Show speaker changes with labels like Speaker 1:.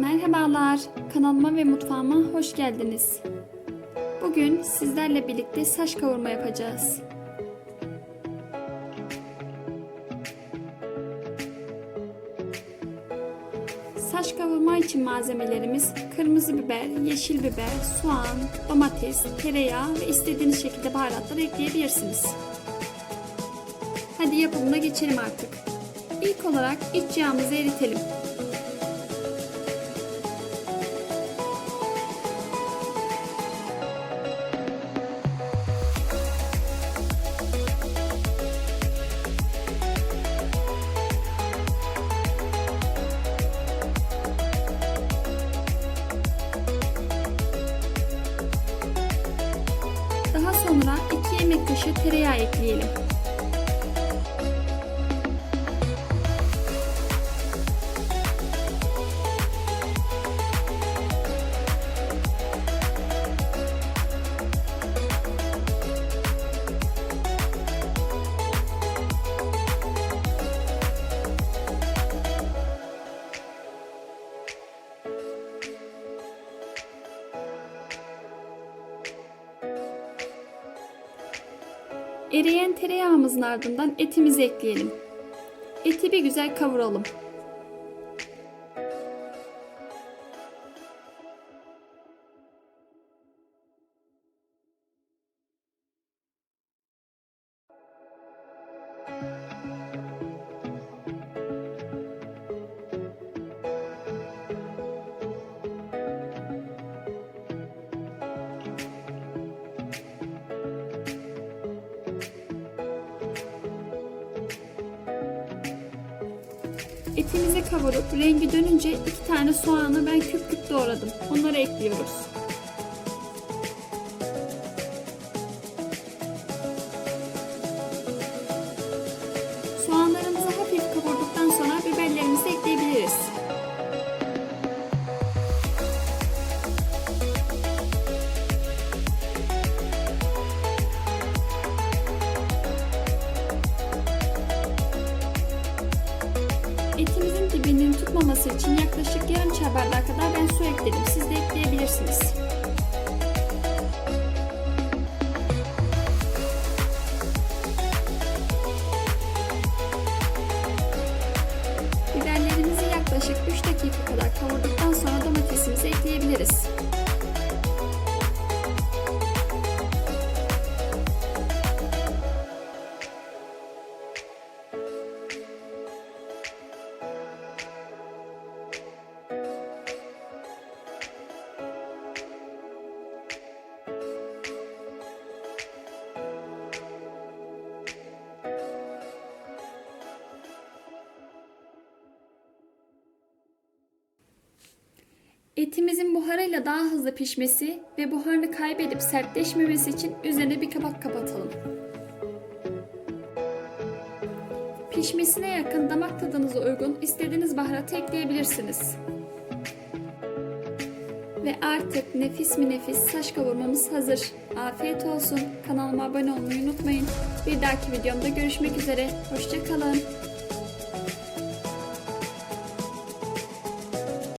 Speaker 1: Merhabalar, kanalıma ve mutfağıma hoş geldiniz. Bugün sizlerle birlikte saç kavurma yapacağız. Saç kavurma için malzemelerimiz kırmızı biber, yeşil biber, soğan, domates, tereyağı ve istediğiniz şekilde baharatlar ekleyebilirsiniz. Hadi yapımına geçelim artık. İlk olarak iç yağımızı eritelim. Yemek kaşığı tereyağı ekleyelim. Eriyen tereyağımızın ardından etimizi ekleyelim. Eti bir güzel kavuralım. Etimizi kavurup rengi dönünce iki tane soğanı ben küp küp doğradım. Onları ekliyoruz. Etimizin dibinin tutmaması için yaklaşık yarım çay bardağı kadar ben su ekledim. Siz de ekleyebilirsiniz. Biberlerimizi yaklaşık 3 dakika kadar kavurduktan sonra domatesimizi ekleyebiliriz. Etimizin buharıyla daha hızlı pişmesi ve buharını kaybedip sertleşmemesi için üzerine bir kabak kapatalım. Pişmesine yakın damak tadınıza uygun istediğiniz baharatı ekleyebilirsiniz. Ve artık nefis mi nefis saç kavurmamız hazır. Afiyet olsun. Kanalıma abone olmayı unutmayın. Bir dahaki videomda görüşmek üzere. Hoşçakalın.